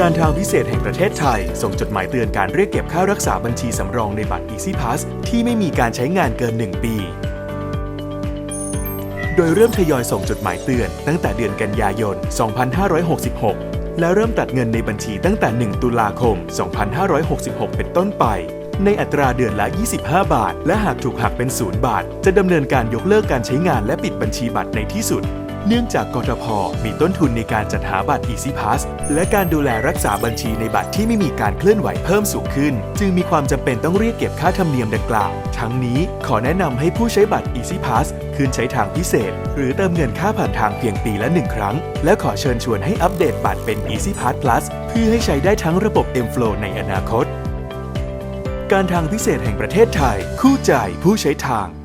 การทางพิเศษแห่งประเทศไทย ส่งจดหมายเตือนการเรียกเก็บค่ารักษาบัญชีสำรองในบัตร Easy Pass ที่ไม่มีการใช้งานเกิน 1 ปี โดยเริ่มทยอยส่งจดหมายเตือนตั้งแต่เดือนกันยายน 2566 และเริ่มตัดเงินในบัญชีตั้งแต่ 1 ตุลาคม 2566 เป็นต้นไป ในอัตราเดือนละ 25 บาท และหากถูกหักเป็น 0 บาท จะดำเนินการยกเลิกการใช้งานและปิดบัญชีบัตรในที่สุด เนื่องจากกทพมีต้นทุนในการจัดหาบัตร Easy Pass และการดูแลรักษาบัญชีในบัตรที่ไม่มีการเคลื่อนไหวเพิ่มสูงขึ้น จึงมีความจำเป็นต้องเรียกเก็บค่าธรรมเนียมดังกล่าว ทั้งนี้ขอแนะนำให้ผู้ใช้บัตร Easy Pass คืนใช้ทางพิเศษ หรือเติมเงินค่าผ่านทางเพียงปีละหนึ่งครั้ง และขอเชิญชวนให้อัปเดตบัตรเป็น Easy Pass Plus เพื่อให้ใช้ได้ทั้งระบบ M Flow ในอนาคต การทางพิเศษแห่งประเทศไทย คู่ใจผู้ใช้ทาง